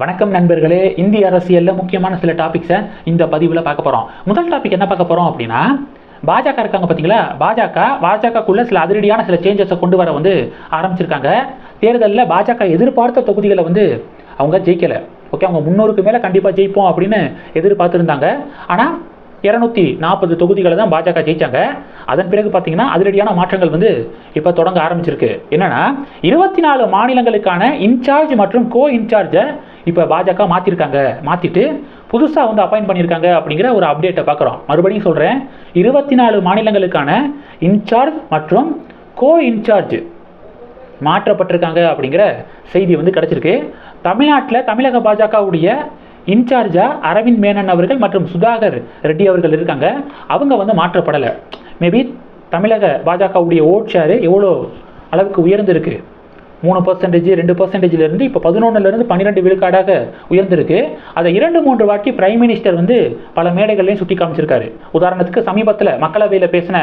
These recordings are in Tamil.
வணக்கம் நண்பர்களே. இந்திய அரசியலில் முக்கியமான சில டாபிக்ஸை இந்த பதிவில் பார்க்க போகிறோம் முதல் டாபிக் என்ன பார்க்க போகிறோம் அப்படின்னா பாஜக இருக்காங்க பார்த்தீங்களா பாஜக பாஜகக்குள்ளே சில அதிரடியான சில சேஞ்சஸை கொண்டு வர வந்து ஆரம்பிச்சிருக்காங்க. தேர்தலில் பாஜக எதிர்பார்த்த தொகுதிகளை வந்து அவங்க ஜெயிக்கலை. ஓகே அவங்க முன்னூறுக்கு மேலே கண்டிப்பாக ஜெயிப்போம் அப்படின்னு எதிர்பார்த்துருந்தாங்க. ஆனால் இரநூத்தி நாற்பது தொகுதிகளை தான் பாஜக ஜெயிச்சாங்க. அதன் பிறகு பார்த்தீங்கன்னா அதிரடியான மாற்றங்கள் வந்து இப்போ தொடங்க ஆரம்பிச்சிருக்கு. என்னன்னா இருபத்தி நாலு மாநிலங்களுக்கான இன்சார்ஜ் மற்றும் கோ இன்சார்ஜை இப்போ பாஜக மாற்றிருக்காங்க மாற்றிட்டு புதுசாக வந்து அப்பாயிண்ட் பண்ணியிருக்காங்க அப்படிங்கிற ஒரு அப்டேட்டை பார்க்குறோம் மறுபடியும் சொல்கிறேன் இருபத்தி நாலு மாநிலங்களுக்கான இன்சார்ஜ் மற்றும் கோ இன்சார்ஜ் மாற்றப்பட்டிருக்காங்க அப்படிங்கிற செய்தி வந்து கிடச்சிருக்கு. தமிழ்நாட்டில் தமிழக பாஜகவுடைய இன்சார்ஜா அரவிந்த் மேனன் அவர்கள் மற்றும் சுதாகர் ரெட்டி அவர்கள் இருக்காங்க. அவங்க வந்து மாற்றப்படலை. மேபி தமிழக பாஜகவுடைய ஓட் ஷேரு எவ்வளோ அளவுக்கு உயர்ந்திருக்கு? மூணு பர்சன்டேஜ் ரெண்டு பர்சன்டேஜ்லேருந்து இப்போ பதினொன்றுலேருந்து பன்னிரெண்டு விழுக்காடாக உயர்ந்திருக்கு. அதை இரண்டு மூன்று வாட்டி பிரைம் மினிஸ்டர் வந்து பல மேடைகள்லையும் சுட்டி காமிச்சிருக்காரு. உதாரணத்துக்கு சமீபத்தில் மக்களவையில் பேசின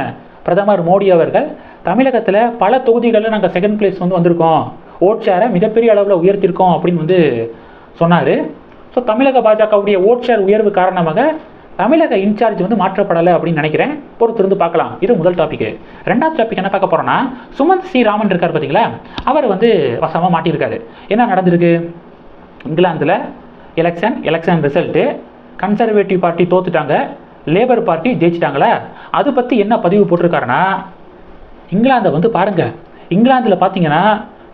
பிரதமர் மோடி அவர்கள் தமிழகத்தில் பல தொகுதிகளில் நாங்கள் செகண்ட் பிளேஸ் வந்து வந்திருக்கோம். ஓட் ஷேரை மிகப்பெரிய அளவில் உயர்த்திருக்கோம் அப்படின்னு வந்து சொன்னார். ஸோ தமிழக பாஜகவுடைய ஓட் ஷேர் உயர்வு காரணமாக தமிழக இன்சார்ஜ் வந்து மாற்றப்படலை அப்படின்னு நினைக்கிறேன். பொறுத்திருந்து பார்க்கலாம். இது முதல் டாபிக் ரெண்டாவது டாபிக் என்ன பார்க்க போறோம்னா சுமந்த் சி ராமன் இருக்கார் பார்த்தீங்களா அவர் வந்து வசமாக மாட்டியிருக்காரு. என்ன நடந்திருக்கு? இங்கிலாந்தில் election election result conservative party தோத்துட்டாங்க. Labour party ஜெயிச்சிட்டாங்களே? அது பற்றி என்ன பதிவு போட்டிருக்காருன்னா இங்கிலாந்தை வந்து பாருங்கள் இங்கிலாந்தில் பார்த்தீங்கன்னா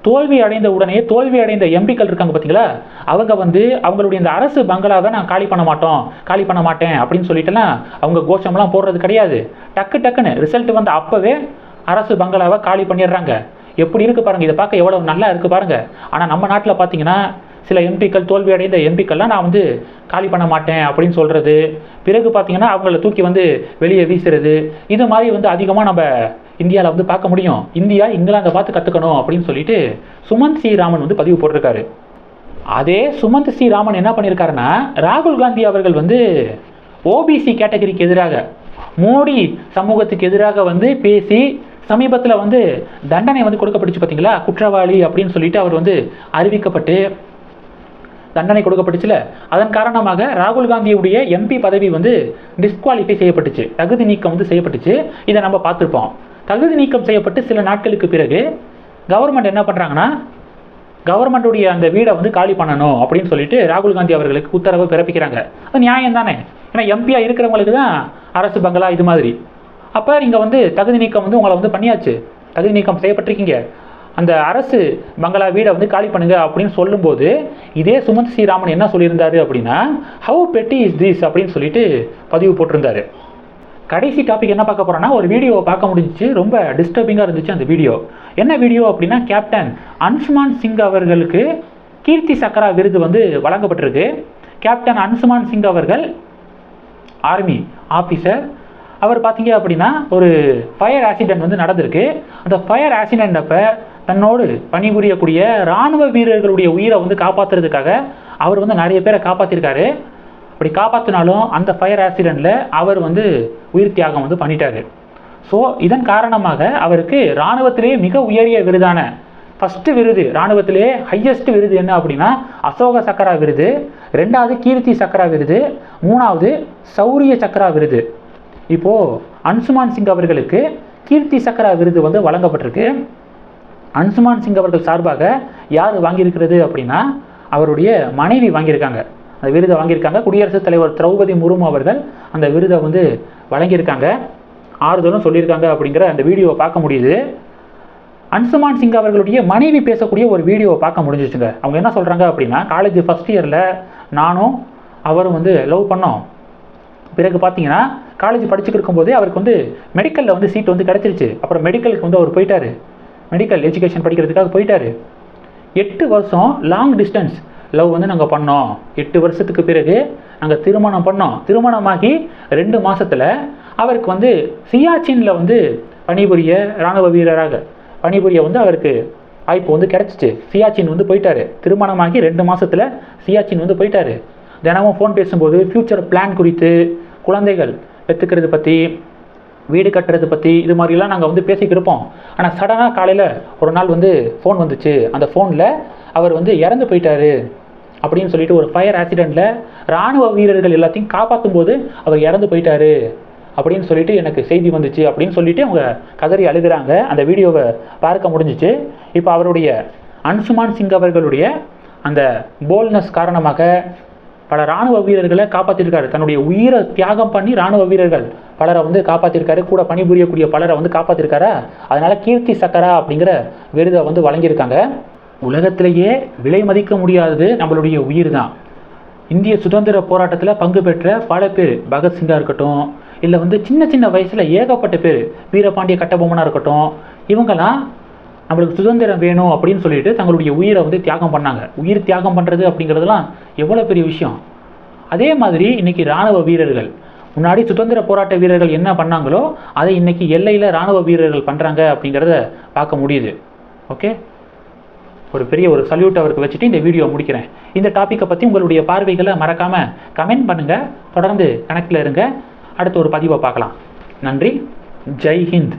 தோல்வி அடைந்த உடனே தோல்வி அடைந்த எம்பிக்கள் இருக்காங்க பார்த்தீங்களா அவங்க வந்து அவங்களுடைய இந்த அரசு பங்களாவை நான் காலி பண்ண மாட்டோம் காலி பண்ண மாட்டேன் அப்படின்னு சொல்லிட்டுலாம் அவங்க கோஷம்லாம் போடுறது கிடையாது. டக்கு டக்குன்னு ரிசல்ட் வந்த அப்போவே அரசு பங்களாவை காலி பண்ணிடுறாங்க. எப்படி இருக்கு பாருங்கள் இதை பார்க்க எவ்வளோ நல்லா இருக்குது பாருங்கள் ஆனால் நம்ம நாட்டில் பார்த்தீங்கன்னா சில எம்பிக்கள் தோல்வி அடைந்த எம்பிக்கள்லாம் நான் வந்து காலி பண்ண மாட்டேன் அப்படின்னு சொல்கிறது பிறகு பார்த்தீங்கன்னா அவங்கள தூக்கி வந்து வெளியே வீசுறது. இது மாதிரி வந்து அதிகமாக நம்ம இந்தியாவில் வந்து பார்க்க முடியும். இந்தியா இங்கிலாந்தை பார்த்து கற்றுக்கணும் அப்படின்னு சொல்லிட்டு சுமந்த் சி ராமன் வந்து பதிவு போட்டிருக்காரு. அதே சுமந்த் சி ராமன் என்ன பண்ணியிருக்காருன்னா ராகுல் காந்தி அவர்கள் வந்து ஓபிசி கேட்டகரிக்கு எதிராக மோடி சமூகத்துக்கு எதிராக வந்து பேசி சமீபத்தில் வந்து தண்டனை வந்து கொடுக்கப்பட்டுச்சு பார்த்தீங்களா குற்றவாளி அப்படின்னு சொல்லிட்டு அவர் வந்து அறிவிக்கப்பட்டு தண்டனை கொடுக்கப்பட்டுச்சுல. அதன் காரணமாக ராகுல் காந்தியுடைய எம்பி பதவி வந்து டிஸ்குவாலிஃபை செய்யப்பட்டுச்சு. தகுதி நீக்கம் வந்து செய்யப்பட்டுச்சு. இதை நம்ம பார்த்துருப்போம். தகுதி நீக்கம் செய்யப்பட்டு சில நாட்களுக்கு பிறகு கவர்மெண்ட் என்ன பண்ணுறாங்கன்னா கவர்மெண்ட்டுடைய அந்த வீடை வந்து காலி பண்ணணும் அப்படின்னு சொல்லிட்டு ராகுல் காந்தி அவர்களுக்கு உத்தரவு பிறப்பிக்கிறாங்க. அது நியாயம் தானே? ஏன்னா எம்பியா இருக்கிறவங்களுக்கு தான் அரசு பங்களா இது மாதிரி. அப்போ நீங்கள் வந்து தகுதி நீக்கம் வந்து உங்களை வந்து பண்ணியாச்சு. தகுதி நீக்கம் செய்யப்பட்டிருக்கீங்க. அந்த அரசு பங்களா வீடை வந்து காலி பண்ணுங்க அப்படின்னு சொல்லும்போது இதே சுமந்த் ஸ்ரீராமன் என்ன சொல்லியிருந்தாரு அப்படின்னா ஹவு பெட்டி இஸ் திஸ் அப்படின்னு சொல்லிட்டு பதிவு போட்டிருந்தாரு. கடைசி டாபிக் என்ன பார்க்க போகிறோன்னா ஒரு வீடியோவை பார்க்க முடிஞ்சிச்சு. ரொம்ப டிஸ்டர்பிங்காக இருந்துச்சு அந்த வீடியோ என்ன வீடியோ அப்படின்னா கேப்டன் அன்சுமான் சிங் அவர்களுக்கு கீர்த்தி சக்ரா விருது வந்து வழங்கப்பட்டிருக்கு. கேப்டன் அன்சுமான் சிங் அவர்கள் ஆர்மி ஆஃபீஸர் அவர் பார்த்தீங்க அப்படின்னா ஒரு ஃபயர் ஆக்சிடென்ட் வந்து நடந்திருக்கு. அந்த ஃபயர் ஆக்சிடென்ட் அப்போ தன்னோடு பணிபுரியக்கூடிய இராணுவ வீரர்களுடைய உயிரை வந்து காப்பாற்றுறதுக்காக அவர் வந்து நிறைய பேரை காப்பாற்றிருக்காரு அப்படி காப்பாற்றினாலும் அந்த ஃபயர் ஆக்சிடெண்ட்டில் அவர் வந்து உயிர் தியாகம் வந்து பண்ணிட்டாரு. ஸோ இதன் காரணமாக அவருக்கு இராணுவத்திலேயே மிக உயரிய விருதான ஃபஸ்ட்டு விருது இராணுவத்திலே ஹையஸ்ட் விருது என்ன அப்படின்னா அசோக சக்கரா விருது ரெண்டாவது கீர்த்தி சக்கரா விருது மூணாவது சௌரிய சக்கரா விருது. இப்போது அன்சுமான் சிங் அவர்களுக்கு கீர்த்தி சக்கரா விருது வந்து வழங்கப்பட்டிருக்கு. அன்சுமான் சிங் அவர்கள் சார்பாக யார் வாங்கியிருக்கிறது அப்படின்னா அவருடைய மனைவி வாங்கியிருக்காங்க. அந்த விருதை வாங்கியிருக்காங்க. குடியரசுத் தலைவர் திரௌபதி முர்மு அவர்கள் அந்த விருதை வந்து வழங்கியிருக்காங்க. ஆறுதலும் சொல்லியிருக்காங்க அப்படிங்கிற அந்த வீடியோவை பார்க்க முடியுது. அன்சுமான் சிங் அவர்களுடைய மனைவி பேசக்கூடிய ஒரு வீடியோவை பார்க்க முடிஞ்சிச்சுங்க. அவங்க என்ன சொல்கிறாங்க அப்படின்னா காலேஜ் ஃபஸ்ட் இயரில் நானும் அவரும் வந்து லவ் பண்ணோம். பிறகு பார்த்தீங்கன்னா காலேஜ் படிச்சுட்டு இருக்கும்போதே அவருக்கு வந்து மெடிக்கலில் வந்து சீட் வந்து கிடச்சிருச்சு. அப்புறம் மெடிக்கலுக்கு வந்து அவர் போயிட்டார். மெடிக்கல் எஜுகேஷன் படிக்கிறதுக்காக போயிட்டார். எட்டு வருஷம் லாங் டிஸ்டன்ஸ் லவ் வந்து நாங்கள் பண்ணோம். எட்டு வருஷத்துக்கு பிறகு நாங்கள் திருமணம் பண்ணோம். திருமணமாகி ரெண்டு மாதத்தில் அவருக்கு வந்து சியாச்சினில் வந்து பணிபுரிய இராணுவ வீரராக பணிபுரிய வந்து அவருக்கு வாய்ப்பு வந்து கிடச்சிச்சு. சியாச்சின் வந்து போயிட்டாரு. திருமணமாகி ரெண்டு மாதத்தில் சியாச்சின் வந்து போயிட்டாரு. தினமும் ஃபோன் பேசும்போது ஃப்யூச்சர் பிளான் குறித்து குழந்தைகள் பெற்றுக்கிறது பற்றி வீடு கட்டுறது பற்றி இது மாதிரிலாம் நாங்கள் வந்து பேசிக்கிட்டு இருப்போம். ஆனால் சடனாக காலையில் ஒரு நாள் வந்து ஃபோன் வந்துச்சு. அந்த ஃபோனில் அவர் வந்து இறந்து போயிட்டாரு அப்படின்னு சொல்லிட்டு ஒரு ஃபயர் ஆக்சிடெண்ட்டில் ராணுவ வீரர்கள் எல்லாத்தையும் காப்பாற்றும் போது அவர் இறந்து போயிட்டாரு அப்படின்னு சொல்லிட்டு எனக்கு செய்தி வந்துச்சு அப்படின்னு சொல்லிட்டு அவங்க கதறி அழுகிறாங்க. அந்த வீடியோவை பார்க்க முடிஞ்சிச்சு. இப்போ அவருடைய அன்சுமான் சிங் அவர்களுடைய அந்த போல்னஸ் காரணமாக பல ராணுவ வீரர்களை காப்பாற்றிருக்காரு தன்னுடைய உயிரை தியாகம் பண்ணி ராணுவ வீரர்கள் பலரை வந்து காப்பாற்றிருக்காரு கூட பணிபுரியக்கூடிய பலரை வந்து காப்பாற்றிருக்காரா அதனால கீர்த்தி சக்கரா அப்படிங்கிற விருதை வந்து வழங்கியிருக்காங்க. உலகத்திலேயே விலை மதிக்க முடியாதது நம்மளுடைய உயிர் தான் இந்திய சுதந்திர போராட்டத்தில் பங்கு பெற்ற பல பேர் பகத்சிங்காக இருக்கட்டும் இல்லை வந்து சின்ன சின்ன வயசில் ஏகப்பட்ட பேர் வீரபாண்டிய கட்டபொம்மனாக இருக்கட்டும் இவங்கெல்லாம் நம்மளுக்கு சுதந்திரம் வேணும் அப்படின்னு சொல்லிட்டு தங்களுடைய உயிரை வந்து தியாகம் பண்ணாங்க. உயிர் தியாகம் பண்ணுறது அப்படிங்கிறதுலாம் எவ்வளோ பெரிய விஷயம்? அதே மாதிரி இன்னைக்கு ராணுவ வீரர்கள் முன்னாடி சுதந்திர போராட்ட வீரர்கள் என்ன பண்ணாங்களோ அதை இன்னைக்கு எல்லையில் ராணுவ வீரர்கள் பண்ணுறாங்க அப்படிங்கிறத பார்க்க முடியுது. ஓகே ஒரு பெரிய ஒரு சல்யூட் அவருக்கு வச்சுட்டு இந்த வீடியோ முடிக்கிறேன். இந்த டாப்பிக்கை பற்றி உங்களுடைய பார்வைகளை மறக்காமல் கமெண்ட் பண்ணுங்கள் தொடர்ந்து கணக்கில் இருங்க. அடுத்த ஒரு பதிவை பார்க்கலாம். நன்றி. ஜெய் ஹிந்த்.